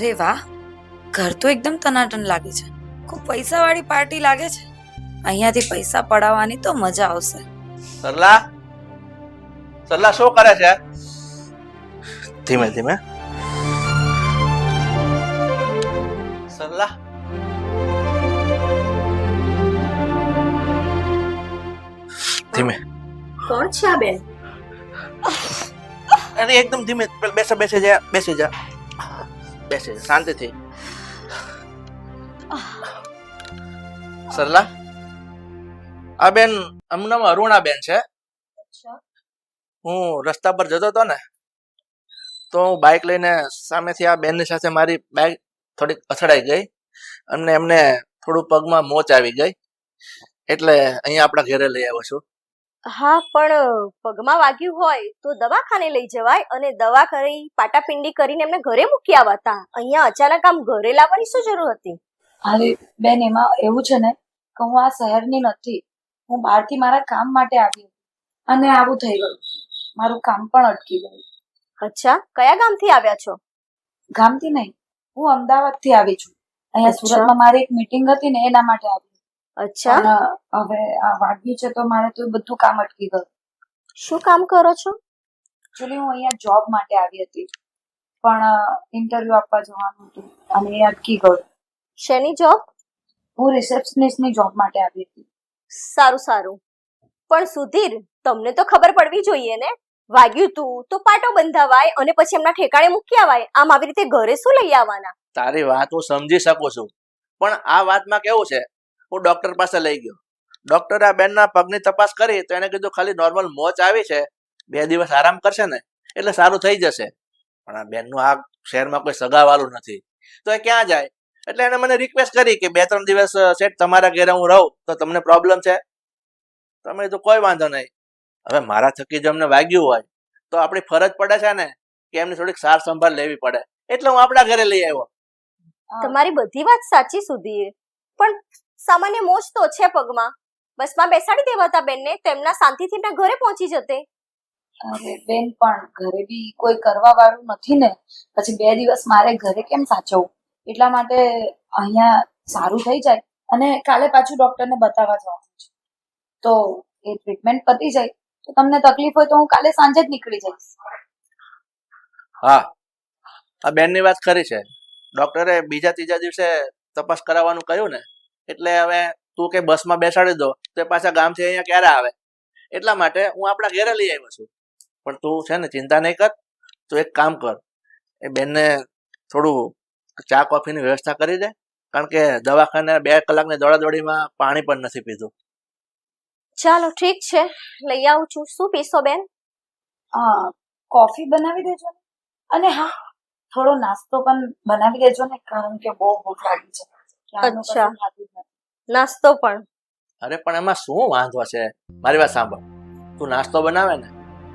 વાહ ઘર તો એકદમ તનાટન લાગે છે. ખૂબ પૈસાવાળી પાર્ટી લાગે છે. અહીંયાથી પૈસા પડાવવાની તો મજા આવશે. સરલા સરલા શું કરે છે? ધીમે ધીમે. સરલા. ધીમે. કોણ છે આ બેન? અરે એકદમ ધીમે બેસા બેસે બેસે જા બેસી જા. બેસે શાંતિથી સરલા, આ બેન અમનામ અરુણા બેન છે. હું રસ્તા પર જતો હતો ને, તો હું બાઇક લઈને સામેથી આ બેનની સાથે મારી બાઇક થોડીક અથડાઈ ગઈ અને એમને થોડું પગમાં મોચ આવી ગઈ. એટલે અહીંયા આપણા ઘરે લઈ આવ્યો છું. હા પણ પગમાં વાગ્યું હોય તો દવાખાને લઈ જવાય અને દવા કરી પાટાપિંડી કરીને એમને ઘરે મૂકી આવતા. અહીંયા અચાનક આમ ઘરે લાવવાની શું જરૂર હતી? અરે બેન એમાં એવું છે ને કે હું આ શહેરની નથી. હું બહારથી મારા કામ માટે આવી અને આવું થઈ ગયું. મારું કામ પણ અટકી ગયું. અચ્છા કયા ગામથી આવ્યા છો? ગામથી નહીં હું અમદાવાદથી આવી છું. અહીંયા. સુરતમાં મારી એક મીટિંગ હતી ને એના માટે આવી અચ્છા. હવે આ વાગ્યું છે તો મારે તો બધું કામ અટકી ગયું. શું કામ કરો છો? એકચ્યુઅલી હું અહીંયા જોબ માટે આવી હતી. પણ ઇન્ટરવ્યુ આપવા જવાનું હતું અને એ અટકી ગયું. શેની જોબ હું રિસેપ્શનિસ્ટની જોબ માટે આવી હતી. સારું સારું. પણ સુધીર તમને તો ખબર પડવી જોઈએ ને? વાગ્યું તું તો પાટો બંધાવાય અને પછી એમના ઠેકાણે મૂકી આવાય. આમ આવી રીતે ઘરે શું લઈ આવવાના? તારી વાત હું સમજી શકું છું. પણ આ વાતમાં કેવું છે? હું ડોક્ટર પાસે લઈ ગયો. ડોક્ટરે આ બેનના પગની તપાસ કરી તો એને કીધું, ખાલી નોર્મલ મોચ આવી છે. બે દિવસ આરામ કરશે ને, એટલે સારું થઈ જશે. પણ આ બેનનું આ શહેરમાં કોઈ સગાવાલું નથી. તો એ ક્યાં જાય? એટલે એને મને રિક્વેસ્ટ કરી કે બે ત્રણ દિવસ સેટ તમારા ઘેરે હું રહું, તો તમને પ્રોબ્લેમ છે? તમે તો કોઈ વાંધો નહીં. હવે મારા થકી જો અમને વાગ્યું હોય, તો આપણી ફરજ પડે છે ને કે એમની થોડીક સાર સંભાળ લેવી પડે. એટલે હું આપણા ઘરે લઈ આવ્યો. તમારી બધી વાત સાચી સુધી. પણ સામાન્ય મોજ તો છે પગમાં. બસમાં બેસાડી દેવાતા બેનને તેમના શાંતિથી એમના ઘરે પહોંચી જતે. હવે બેન પણ ઘરે બી કોઈ કરવા વાળું નથી ને. પછી બે દિવસ મારે ઘરે કેમ સાચવવું? એટલા માટે અહીંયા સારું થઈ જાય. અને કાલે પાછું ડોક્ટરને બતાવવા જવાનું છે. તો એ ટ્રીટમેન્ટ પતી જાય. તો તમને તકલીફ હોય તો હું કાલે સાંજે જ નીકળી જઈશ. હા. આ બેનની વાત કરી છે. ડોક્ટરે બીજા ત્રીજા દિવસે તપાસ કરાવવાનું કહ્યું ને. એટલે હવે તું કે બસમાં બેસાડી દો તો એ પાછા ગામથી અહીંયા ક્યારે આવે? એટલા માટે હું આપણા ઘરે લઈ આવ્યો છું. પણ તું છે ને ચિંતા નહીં કર તું એક કામ કર એ બેનને થોડું ચા કોફીની વ્યવસ્થા કરી દે કારણ કે દવાખાને બે કલાકની દોડાદોડીમાં પાણી પણ નથી પીધું. ચાલો ઠીક છે. લઈ આવું છું. શું પીશો બેન? હા કોફી બનાવી દેજો ને. અને હા થોડો નાસ્તો પણ બનાવી દેજો ને કારણ કે બહુ ભૂખ લાગી છે. અચ્છા. નાસ્તો પણ. અરે પણ એમાં શું વાંધો છે? મારી વાત સાંભળ. તું નાસ્તો બનાવે ને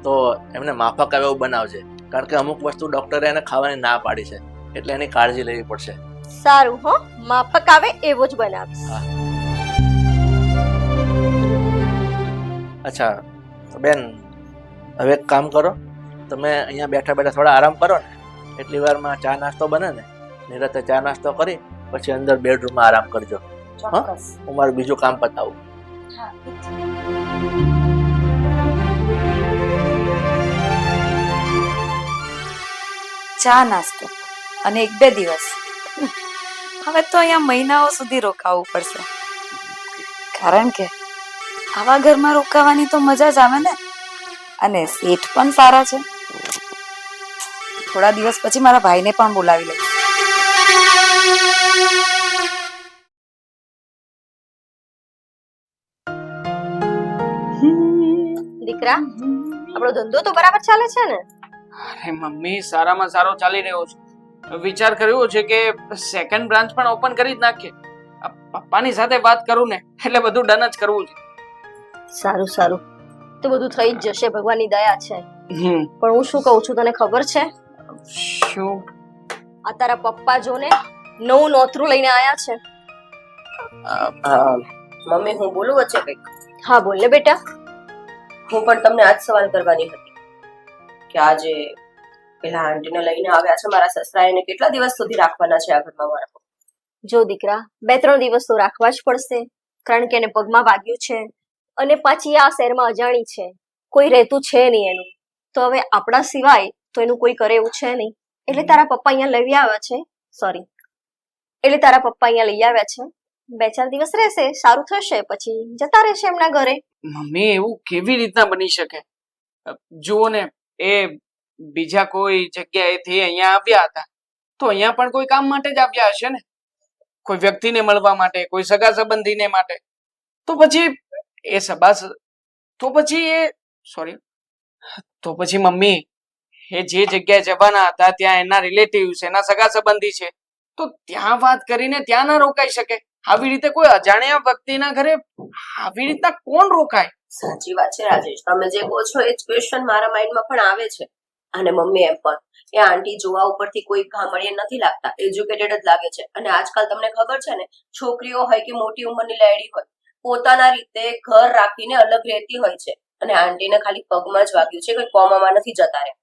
તો એમને માફક આવે એવું બનાવજે. કારણ કે અમુક વસ્તુ ડોક્ટરે એને ખાવાની ના પાડી છે. એટલે એની કાળજી લેવી પડશે. સારું હો. માફક આવે એવો જ બનાવીશ. અચ્છા બેન હવે એક કામ કરો. તમે અહીંયા બેઠા બેઠા થોડા આરામ કરો ને. એટલી વારમાં ચા નાસ્તો બને ને. નિરતે ચા નાસ્તો કરી પછી અંદર બેડરૂમમાં આરામ કરજો. ચોક્કસ. હું મારું બીજું કામ પતાવું. હા ચા નાસ્તો અને એક બે દિવસ. હવે તો અહીંયા મહિનાઓ સુધી રોકાવું પડશે. કારણ કે આવા ઘરમાં રોકાવાની તો મજા જ આવે ને. અને શેઠ પણ સારા છે. થોડા દિવસ પછી મારા ભાઈને પણ બોલાવી લઈશ. દીકરા આપણો ધંધો તો બરાબર ચાલે છે ને? અરે મમ્મી સારામાં સારો ચાલી રહ્યો છે. વિચાર કર્યો છે કે સેકન્ડ બ્રાન્ચ પણ ઓપન કરી જ નાખીએ. પપ્પાની સાથે વાત કરું ને એટલે બધું ડન જ કરવું છે. સારું સારું. તો બધું થઈ જ જશે ભગવાનની દયા છે. પણ હું શું કહું છું તને ખબર છે? શું? આ તારા પપ્પા જો ને નવું નોતરું લઈને આયા છે? મમ્મી હું બોલું વચ્ચે કંઈક? હા બોલ ને બેટા. હું પણ તમને આજ સવાલ કરવાની હતી કે આજે પેલા આંટીને લઈને આવ્યા છે મારા સસરા એને કેટલા દિવસ સુધી રાખવાના છે આ ઘરમાં મારા જો દીકરા બે ત્રણ દિવસ તો રાખવા જ પડશે કારણ કે એને પગમાં વાગ્યું છે અને પાછી આ શહેરમાં અજાણી છે. કોઈ રહેતું છે નહીં એનું. તો હવે આપણા સિવાય તો એનું કોઈ કરે એવું છે નહીં. એટલે તારા પપ્પા અહીંયા લઈ આવ્યા છે. સોરી એટલે તારા પપ્પા અહીંયા લઈ આવ્યા છે. બે ચાર દિવસ રહેશે, સારું થશે, પછી જતા રહેશે એમના ઘરે. મમ્મી, એવું કેવી રીતના બની શકે? જુઓ ને, એ બીજા કોઈ જગ્યાએથી અહીંયા આવ્યા હતા. તો અહીંયા પણ કોઈ કામ માટે જ આવ્યા હશે ને? કોઈ વ્યક્તિને મળવા માટે, કોઈ સગા સંબંધીને માટે? તો પછી એ સબા તો પછી એ સોરી તો પછી મમ્મી, એ જે જગ્યાએ જવાના હતા, ત્યાં એના રિલેટિવ્સ એના સગા સંબંધી છે. તો ત્યાં વાત કરીને ત્યાં ના રોકાઈ શકે. આવી રીતે કોઈ અજાણ્યા વ્યક્તિના ઘરે આવી રીતના કોણ રોકાય? સાચી વાત છે રાજેશ. તમે જે કહો છો એ જ ક્વેશ્ચન મારા માઇન્ડમાં પણ આવે છે. અને મમ્મી એમ પણ. એ આંટી જોવા ઉપરથી કોઈ ગામડીએ નથી લાગતા. એજ્યુકેટેડ જ લાગે છે. અને આજકાલ તમને ખબર છે ને છોકરીઓ હોય કે મોટી ઉંમરની લેડી હોય પોતાના રીતે ઘર રાખીને અલગ રહેતી હોય છે. અને આંટીને ખાલી પગમાં જ વાગ્યું છે કોઈ કોમામાં નથી જતા રહે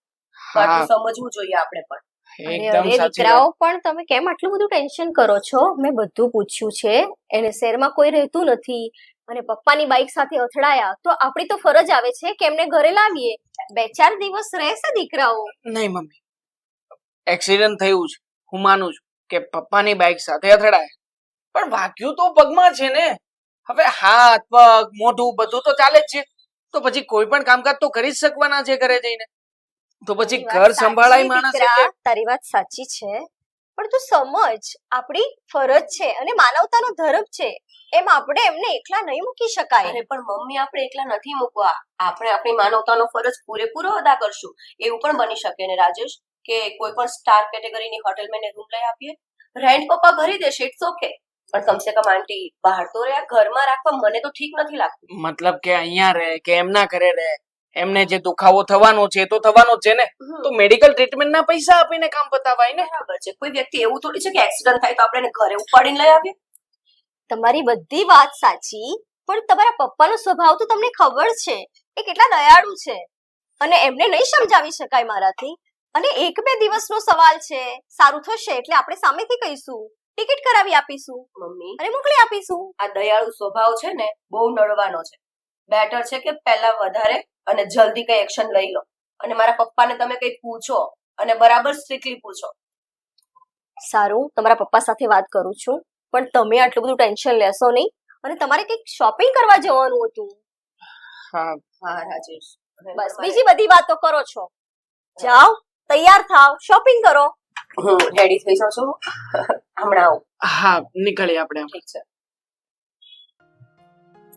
તો સમજવું જોઈએ આપણે પણ. એકદમ દીકરાઓ પણ તમે કેમ આટલું બધું ટેન્શન કરો છો? મેં બધું પૂછ્યું છે. એને શહેરમાં કોઈ રહેતું નથી અને પપ્પાની બાઇક સાથે અથડાયા. તો આપણી તો ફરજ આવે છે કે એમને ઘરે લાવીએ. બે ચાર દિવસ રહેશે દીકરાઓ. નહીં મમ્મી. એક્સિડન્ટ થયું છે હું માનું છું કે પપ્પાની બાઇક સાથે અથડાય. પણ વાગ્યું તો પગમાં છે ને. હવે હાથ પગ મોઢું બધું તો ચાલે જ છે. તો પછી કોઈ પણ કામકાજ તો કરી જ શકવાના છે ઘરે જઈને. તો પછી વાત ઘર સાચી, સંભાળાય માણસ તારી વાત સાચી છે. પણ તું સમજ આપણી ફરજ છે અને માનવતાનો ધર્મ છે. એમ આપણે એમને એકલા નહીં મૂકી શકાય. અરે પણ મમ્મી આપણે એકલા નથી મૂકવા. આપણે આપણી માનવતાનો ફરજ પૂરેપૂરો અદા કરશું. એવું પણ બની શકે ને રાજેશ? કે કોઈ પણ સ્ટાર કેટેગરીની હોટેલમાં એને રૂમ લઈ આપીએ? રેન્ટ પપ્પા ભરી દેશે ઇટ્સ ઓકે પણ કમસે કમ આંટી બહાર તો રહ્યા ઘરમાં રાખવા મને તો ઠીક નથી લાગતું. મતલબ કે અહીંયા રહે કે એમના ઘરે રહે? એમને જે દુખાવો થવાનો છે તો થવાનો જ છે ને. તો મેડિકલ ટ્રીટમેન્ટ ના પૈસા આપીને કામ પતાવાય ને. બરાબર છે. કોઈ વ્યક્તિ એવું થોડી છે કે એક્સિડન્ટ થાય તો આપણે એને ઘરે ઉપાડીને લઈ આવીએ? તમારી બધી વાત સાચી પણ તમારા પપ્પાનો સ્વભાવ તો તમને ખબર છે. એ કેટલા દયાળુ છે. અને એમને નહીં સમજાવી શકાય મારાથી. અને એક બે દિવસનો સવાલ છે. સારું થશે એટલે આપણે સામેથી કહીશું. ટિકિટ કરાવી આપીશું. મમ્મી. અને મોકલી આપીશું. આ દયાળુ સ્વભાવ છે ને બહુ નડવાનો છે. બેટર છે કે પહેલા વધારે અને જલ્દી કઈ એક્શન લઈ લો. અને મારા પપ્પાને તમે કઈ પૂછો અને બરાબર સ્ટ્રિક્ટલી પૂછો. સારું તમારા પપ્પા સાથે વાત કરું છું પણ તમે આટલું બધું ટેન્શન લેશો નહીં. અને તમારે કંઈક શોપિંગ કરવા જવાનું હતું. હા. હા રાજેશ. બસ બીજી બધી વાતો કરો છો. જાઓ તૈયાર થાવ શોપિંગ કરો. હું રેડી થઈ જાઉં છું. હમણાં આવું. હા નીકળીએ આપણે. ઠીક છે.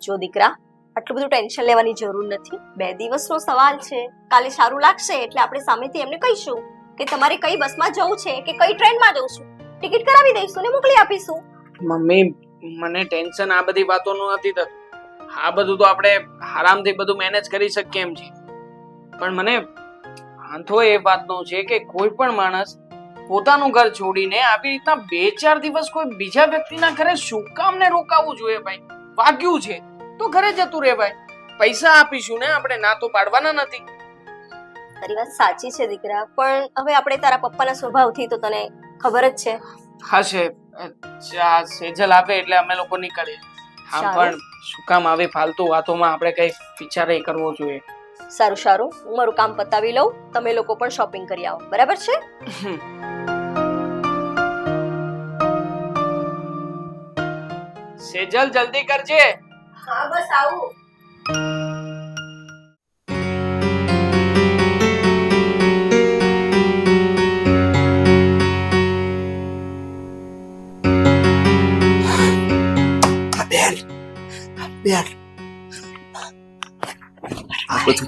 જો દીકરા આટલું બધું ટેન્શન લેવાની જરૂર નથી. બે દિવસનો સવાલ છે. કાલે સારું લાગશે એટલે આપણે સામેથી એમને કહીશું કે તમારે કઈ બસમાં જવું છે કે કઈ ટ્રેનમાં જવું છું. ટિકિટ કરાવી દઈશું ને મોકલી આપીશું. મમ્મી, મને ટેન્શન આ બધી વાતોનું નથી થતું. આ બધું તો આપણે આરામથી બધું મેનેજ કરી શકીએ એમ છે પણ મને આંધો એ વાતનો છે કે કોઈ પણ માણસ પોતાનું ઘર છોડીને આવી રીતના બે ચાર દિવસ કોઈ બીજા વ્યક્તિના ઘરે શું કામને રોકાવું જોઈએ ભાઈ? વાગ્યું છે. તો ઘરે જતું રહેવાય. પૈસા આપીશું ને આપણે ના તો પાડવાના નથી. તારી વાત સાચી છે દીકરા પણ હવે આપણે તારા પપ્પાના સ્વભાવથી તો તને ખબર જ છે. હશે. ચા સેજલ આપે એટલે અમે લોકો નીકળીએ. આમ પણ શું કામ આવે ફાલતુ વાતોમાં આપણે કઈ વિચારે કરવો જોઈએ. સારું સારું. હું મારું કામ પતાવી લઉં. તમે લોકો પણ શોપિંગ કરી આવો. બરાબર છે? સેજલ જલ્દી કરજે. હા, બસ આવું.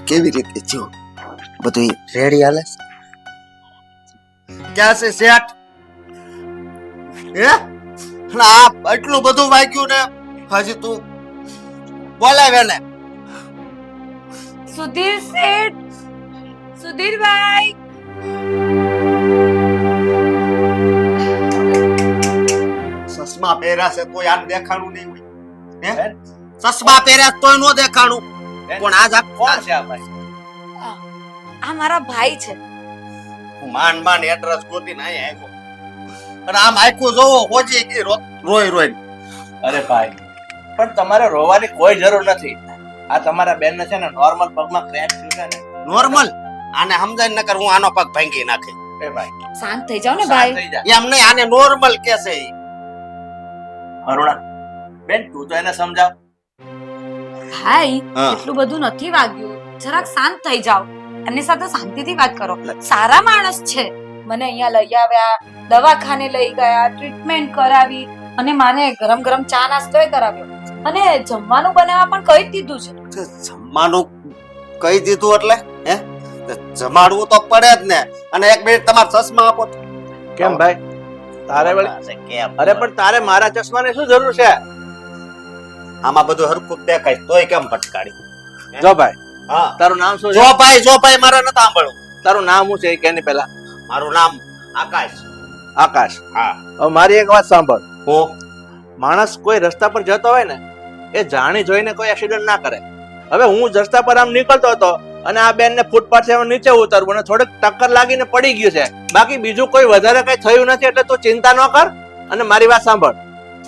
કેવી રીતે જો બધું રેડી હાલે? ક્યાં છે હે? આ આટલું બધું વાગ્યું ને, હજી તું બોલાવે ને સુધીર શેઠ સુધીરભાઈ. ચશ્મા પહેર્યા છે કોઈ આમ દેખાણું નહીં હોય. હે? ચશ્મા પહેર્યા તોય નો દેખાણું. પણ આજ આ કોણ છે આ ભાઈ? આ મારા ભાઈ છે. હું માંડ માંડ એડ્રેસ ગોતીને નહીં આવ્યો. અને આમ આખું જોવો હોજી ગઈ રોય રોઈ અરે ભાઈ પણ તમારે રોવાની કોઈ જરૂર નથી. આ તમારા બેન છે ને નોર્મલ પગમાં ક્રેક થયું છે ને. નોર્મલ આને સમજાય નકર હું આનો પગ ભાંગી નાખે. એ ભાઈ. શાંત થઈ જાવ ને ભાઈ. એમ નહીં આને નોર્મલ કે છે અરુણા બેન તું તો એને સમજાવ. ભાઈ એટલું બધું નથી વાગ્યું. જરાક શાંત થઈ જાવ એમની સાથે શાંતિથી વાત કરો. સારા માણસ છે. મને અહીંયા લઈ આવ્યા દવાખાને લઈ ગયા ટ્રીટમેન્ટ કરાવી અને માને ગરમ ગરમ ચા નાસ્તો કરાવ્યો. અને જમવાનું બનાવવા પણ કહી દીધું છે. જમવાનું કહી દીધું એટલે? હે? જમાડવું તો પડે જ ને. અને એક મિનિટ તમારા ચશ્મા આપો કેમ ભાઈ? તારે વળી? કેમ? અરે પણ તારે મારા ચશ્માની શું જરૂર છે? આમાં બધું હરખું દેખાય તોય કેમ ભટકાડી? જો ભાઈ હા. તારું નામ શું છે? જો ભાઈ જો ભાઈ મારે નથી સાંભળવું. તારું નામ શું છે કે કેની પહેલા? મારું નામ આકાશ. આકાશ. હા. હવે મારી એક વાત સાંભળ. હું? માણસ કોઈ રસ્તા પર જતો હોય ને એ જાણી જોઈને કોઈ એક્સિડન્ટ ના કરે. હવે હું રસ્તા પર આમ નીકળતો હતો અને આ બેન ને ફૂટપાથ નીચે ઉતરવું અને થોડીક ટક્કર લાગીને પડી ગયું છે. બાકી બીજું કોઈ વધારે કઈ થયું નથી એટલે તું ચિંતા ન કર અને મારી વાત સાંભળ.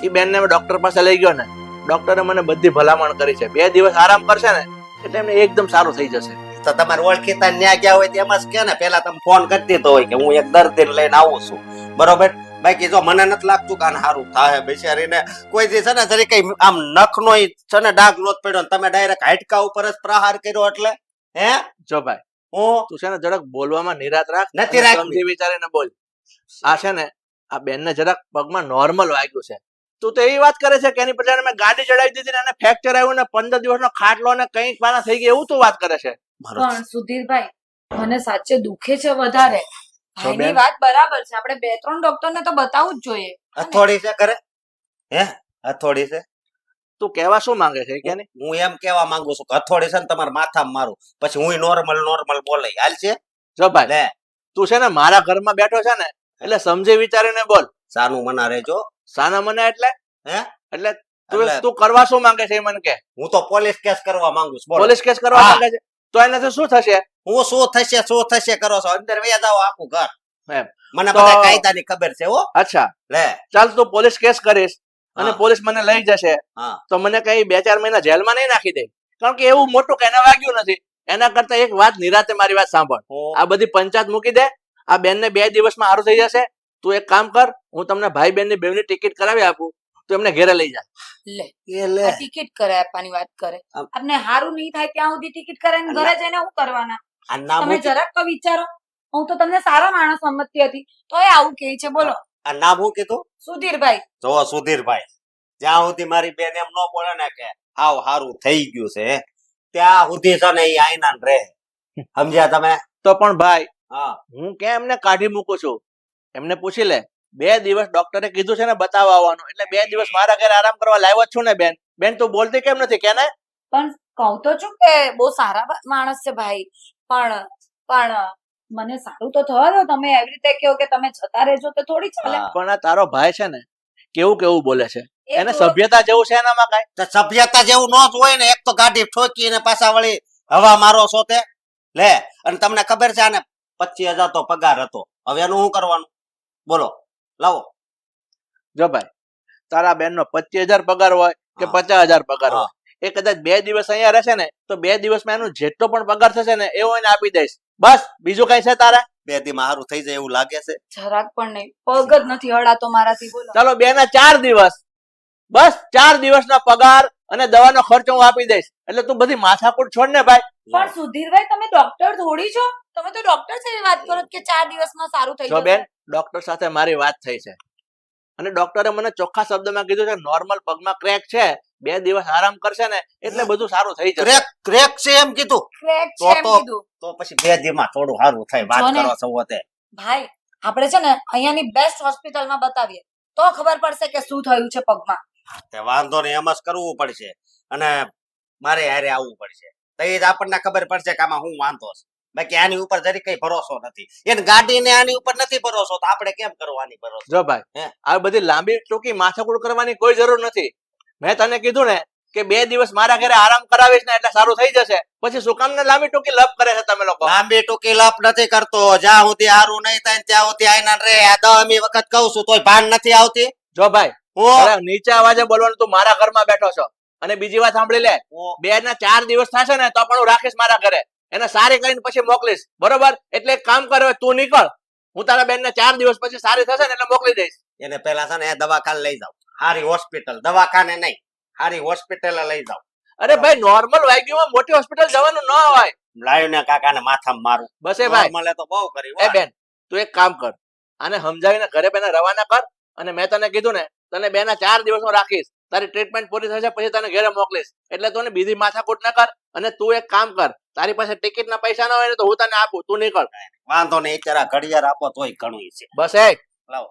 એ બેન ને ડોક્ટર પાસે લઈ ગયો ને. ડોક્ટરે મને બધી ભલામણ કરી છે. બે દિવસ આરામ કરશે ને એટલે એમને એકદમ સારું થઈ જશે. તો તમારે ઓળખીતા ન્યા ગયા હોય તેમાં જ કે ને પેલા તમે ફોન કરી દીધો હોય કે હું એક દર્દીને લઈને આવું છું. બરોબર? બાકી જો મને નથી લાગતું કે આને સારું થાય બિચારીને કોઈ દી છે ને જરી કઈ આમ નખનો છે ને ડાઘ નોત પડ્યો ને તમે ડાયરેક્ટ હાડકા ઉપર જ પ્રહાર કર્યો એટલે? હે? જો ભાઈ હું? તું છે ને જરાક બોલવામાં નિરાત રાખ નથી. સમજી વિચારીને બોલ. આ છે ને આ બેન ને જરાક પગમાં નોર્મલ વાગ્યું છે. તું તો એવી વાત કરે છે કે એની પછી મેં ગાડી ચડાવી દીધી ને એને ફ્રેક્ચર આવ્યું ને પંદર દિવસનો ખાટલો ને કંઈક પાના થઈ ગયા એવું તું વાત કરે છે? પણ સુધીરભાઈ મને સાચે દુખે છે વધારે. બેન? વાત બરાબર છે. આપણે બે ત્રણ ડોક્ટરને તો બતાવવું જ જોઈએ. હથોડી છે કરે હે? હથોડી છે? તું કેવા શું માંગે છે કે નહીં? હું એમ કેવા માંગુ છું કે હથોડી છે ને તમારા માથામાં મારું. પછી હું નોર્મલ નોર્મલ બોલે. હાલ છે? જો ભાઈ લે. તું છે ને મારા ઘરમાં બેઠો છે ને એટલે સમજી વિચારીને બોલ. સાનું મના રહેજો સાના મને એટલે? હે? એટલે તું તું કરવા શું માંગે છે એ મને કે? હું તો પોલીસ કેસ કરવા માંગુ છું. પોલીસ કેસ કરવા માંગે છે? તો એનાથી શું થશે? હું શું થશે શું થશે કરો છો? અંદર વયા જાઓ આખું ઘર. એમ. મને બધા કાયદાની ખબર છે હો. અચ્છા. લે. ચાલ તું પોલીસ કેસ કરીશ અને પોલીસ મને લઈ જશે. તો મને કઈ બે ચાર મહિના જેલમાં નહીં નાખી દે. કારણ કે એવું મોટું કે વાગ્યું નથી. એના કરતા એક વાત નિરાતે મારી વાત સાંભળ. આ બધી પંચાયત મૂકી દે. આ બેન ને બે દિવસમાં સારું થઈ જશે. તું એક કામ કર હું તમને ભાઈ બેનની બેવની ટિકિટ કરાવી આપું. તું એમને ઘેરે લઈ જા. લે. એ લે. ટિકિટ કરાય આપવાની વાત કરે. આપને સારું નહીં થાય ત્યાં સુધી ટિકિટ કરાવીને ઘરે જઈને હું કરવાના? તમે હું જરાક તો વિચારો. હું તો તમને સારા માણસ સમજતી હતી. તોય આવું કે છે બોલો. આ નામ હું કીધું સુધીરભાઈ. જો સુધીરભાઈ જ્યાં સુધી મારી બેન એમ ન બોલે ને કે હાવ હારું થઈ ગયું છે ત્યાં સુધી છે ને એ આઈના રહે. સમજ્યા તમે? તો પણ ભાઈ હા. હું કેમ એમને કાઢી મૂકું છું? એમને પૂછી લે. બે દિવસ ડોક્ટરે કીધું છે ને બતાવવા આવવાનું. એટલે બે દિવસ મારા ઘરે આરામ કરવા લાવ્યો છું ને બેન. બેન તું બોલતી કેમ નથી? કે ને પણ કહું તો છું કે બહુ સારા માણસ છે ભાઈ. પણ પણ મને સારું તો થવા દો. તમે એવી રીતે કહો કે તમે જતા રહેજો તો થોડી ચાલે. પણ આ તારો ભાઈ છે ને કેવું કેવું બોલે છે? એને સભ્યતા જેવું છે એનામાં કઈ? સભ્યતા જેવું ન જ હોય ને એક તો ગાડી ઠોકી ને પાછા વળી હવા મારો છો તે. લે અને તમને ખબર છે આને? પચીસ હજાર તો પગાર હતો. હવે એનું શું કરવાનું? બોલો લાવો. જો ભાઈ તારા બેન નો પચીસ હજાર પગાર હોય કે પચાસ હજાર પગાર હોય? એ કદાચ બે દિવસ અહીંયા રહેશે ને તો બે દિવસમાં એનું જેટલો પણ પગાર થશે ને એવો એને આપી દઈશ. બસ બીજું કઈ છે તારે? બે દી મારું થઈ જાય એવું લાગે છે. જરાક પણ નહીં. પગ જ નથી હળાતો મારાથી બોલો. ચાલો બે ના ચાર દિવસ. બસ ચાર દિવસના પગાર અને દવાનો ખર્ચો હું આપી દઈશ. એટલે તું બધી માથાકૂટ છોડ ને ભાઈ. પણ સુધીરભાઈ તમે ડોક્ટર થોડી છો? તમે તો ડોક્ટર સાથે વાત કરો કે ચાર દિવસમાં સારું થઈ જો જશે? બેન ડોક્ટર સાથે મારી વાત થઈ છે. અને ડોક્ટરે મને ચોખ્ખા શબ્દમાં કીધું છે નોર્મલ પગમાં ક્રેક છે. બે દિવસ આરામ કરશે ને એટલે બધું સારું થઈ જશે. ક્રેક ક્રેક છે એમ કીધું? ક્રેક છે એમ કીધું. તો પછી બે દિવસમાં થોડું સારું થાય વાત કરો છો ભાઈ આપણે છે ને અહીંયાની બેસ્ટ હોસ્પિટલમાં બતાવીએ. તો ખબર પડશે કે શું થયું છે પગમાં. તે વાંધો નહીં એમ જ કરવું પડશે. અને મારે હારે આવવું પડશે. તો એ જ આપણને ખબર પડશે કે આમાં હું વાંધો છે. બાકી આની ઉપર જરી કઈ ભરોસો નથી. એને ગાડીને આની ઉપર નથી ભરોસો તો આપણે કેમ કરવાની ભરોસો? જો ભાઈ હે? આ બધી લાંબી ટૂંકી માથાકૂટ કરવાની કોઈ જરૂર નથી. મેં તને કીધું ને કે બે દિવસ મારા ઘરે આરામ કરાવીશ ને એટલે સારું થઈ જશે. પછી શું કામ ને લાંબી ટૂંકી લપ કરે છે તમે લોકો. લાંબી ટૂંકી લપ નથી કરતો. જ્યાં સુધી હારું નહીં થાય ત્યાં સુધી આઈના રે. આ દમી વખત કહું છું તોય ભાન નથી આવતી. જો ભાઈ નીચે અવાજે બોલવાનું તું મારા ઘરમાં બેઠો છો. અને બીજી વાત સાંભળી લે. હું- બે ના ચાર દિવસ થશે ને તો પણ હું રાખીશ મારા ઘરે. એને સારી કરીને પછી મોકલીશ. બરોબર? એટલે એક કામ કરે તું નીકળ. હું તારા બેન ને ચાર દિવસ પછી સારી થશે ને એટલે મોકલી દઈશ. એને પેલા છે ને એ દવાખાને લઈ જાવ હારી હોસ્પિટલ દવાખાને નહીં. હારી હોસ્પિટલ લઈ જાવ અરે ભાઈ નોર્મલ વાગ્યુમાં મોટી હોસ્પિટલ જવાનું ન હોય. લાવ્યું ને કાકાને માથામાં મારું. બસ એ ભાઈ. મળે તો બહુ કરી એ બેન તું એક કામ કર. આને સમજાવીને ઘરે બેને રવાના કર અને મેં તને કીધું ને તને બે ના ચાર દિવસ રાખીશ. તારી ટ્રીટમેન્ટ પૂરી થશે પછી તને ઘરે મોકલીશ. એટલે તું બીજી માથાકૂટ ન કર અને તું એક કામ કર. તારી પાસે ટિકિટ ના પૈસા ના હોય ને તો હું તને આપું. તું નીકળ. વાંધો નહીં અત્યારે ઘડિયાળ આપો તોય ઘણું છે. બસ એ લાવો.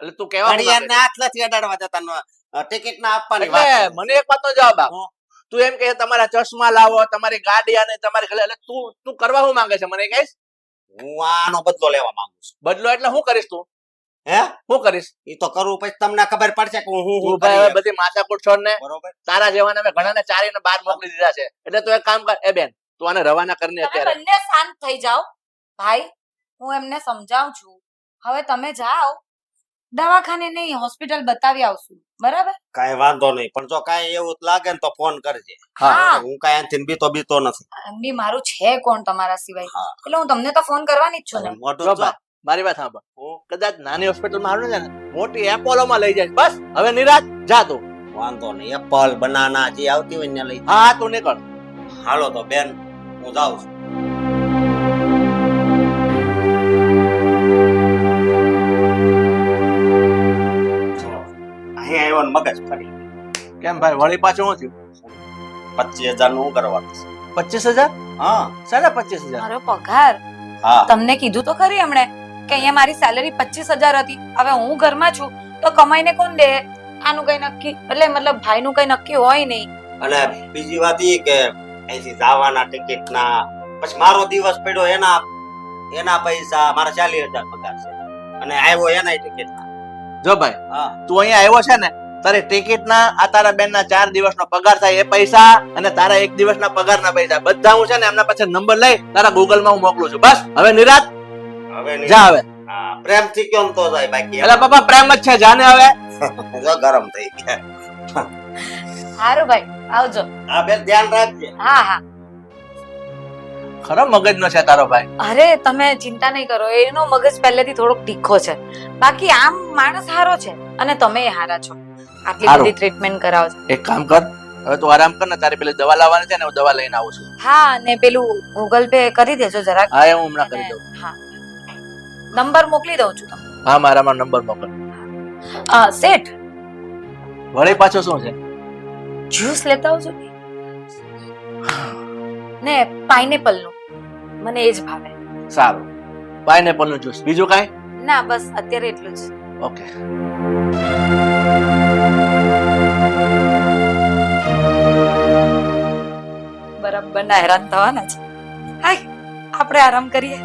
એટલે તું કેવા ઘડિયાળ હાથ નથી અડાડવા જતા ટિકિટ ના આપવાની વાત મને એક વાતનો જવાબ આપ. તું એમ કે તમારા ચશ્મા લાવો તમારી ગાડી અને તમારી એટલે તું તું કરવા શું માંગે છે? મને કહીશ? હું આનો બદલો લેવા માંગુ છું. બદલો એટલે શું કરીશ તું? હે? શું કરીશ? એ તો કરવું પછી તમને ખબર પડશે કે હું હું ભાઈ હવે કરી બધી માથાકૂટ છોડ ને. બરોબર. તારા જેવાને મેં ઘણાને ચારીને બહાર મોકલી દીધા છે. એટલે તું એક કામ કર એ બેન તું આને રવાના કરીને અત્યારે બંને શાંત થઈ જાઓ. ભાઈ હું એમને સમજાવું છું. હવે તમે જાઓ દવાખાને નહીં હોસ્પિટલ બતાવી આવશું. બરાબર? કઈ વાંધો નહીં પણ જો કઈ એવું લાગે ને તો ફોન કરજે. હા. હું કઈ અહીંથી બીતો બીતો નથી. એમની મારું છે કોણ તમારા સિવાય? એટલે હું તમને તો ફોન કરવાની જ છું ને. મારી વાત સાંભળ. હું? કદાચ નાની હોસ્પિટલમાં હારું છે ને મોટી એપોલો માં લઈ જાય. બસ હવે નિરાશ જા તું. વાંધો નહીં એપલ બનાના જે આવતી હોય ને લઈ હા હા તું નીકળ. હાલો તો બેન હું જાઉં છું. અહીં આવ્યો ને મગજ ફરી. કેમ ભાઈ વળી પાછું શું થયું? પચીસ હજારનું કરવાનું પચીસ હજાર? હા. સાડા પચીસ હજાર? મારો પગાર? હા. તમને કીધું તો ખરી એમણે કે અહીંયા મારી સેલરી પચીસ હજાર હતી. હવે હું ઘરમાં છું તો કમાઈને કોણ દે? આનું કઈ નક્કી? એટલે મતલબ ભાઈનું કઈ નક્કી હોય નહીં. અને બીજી વાત એ કે અહીંથી જવાના ટિકિટ ના પછી મારો દિવસ પડ્યો એના એના પૈસા મારા ચાલીસ હજાર પગાર છે. અને આવ્યો એના ટિકિટ જો ભાઈ તું અહીંયા આવ્યો છે ને તારી ટિકિટ ના આ તારા બેન ના ચાર દિવસ નો પગાર થાય એ પૈસા અને તારા એક દિવસ ના પગાર ના પૈસા. બધા હું છે ને એમના પાસે નંબર લઈ તારા ગૂગલમાં હું મોકલું છું. બસ. હવે નિરાત? હવે જા હવે. પ્રેમથી કેમ તો જાય બાકી? એટલે બાપા પ્રેમ જ છે. જાને હવે. જો ગરમ થઈ ગયા. સારું ભાઈ આવજો. હા બેન ધ્યાન રાખજે. હા હા. ખરો મગજ નો છે તારો ભાઈ. અરે તમે ચિંતા નહીં કરો. એનો મગજ પહેલેથી થોડોક તીખો છે. બાકી આમ માણસ સારો છે અને તમે હારા છો. આટલી. બધી ટ્રીટમેન્ટ કરાવો છો. એક કામ કર હવે તું આરામ કર ને તારે પેલી દવા લાવવાની છે ને હું દવા લઈને આવું છું. હા ને પેલું ગૂગલ પે કરી દેજો જરાક. હા એ હું હમણાં કરી દઉં. હા. નંબર મોકલી દઉં છું તમને. હા મારામાં નંબર મોકલ. અ, સેઠ. વળી પાછો શું છે? જ્યુસ લેતા આવજો ને. પાઇનેપલનું. મને એ જ ભાવે. સારું. પાઇનેપલનું જ્યુસ. બીજું કાંઈ? ના બસ અત્યારે એટલું જ. ઓકે બરાબર ના હેરાન થવાના છે. હાય આપણે આરામ કરીએ.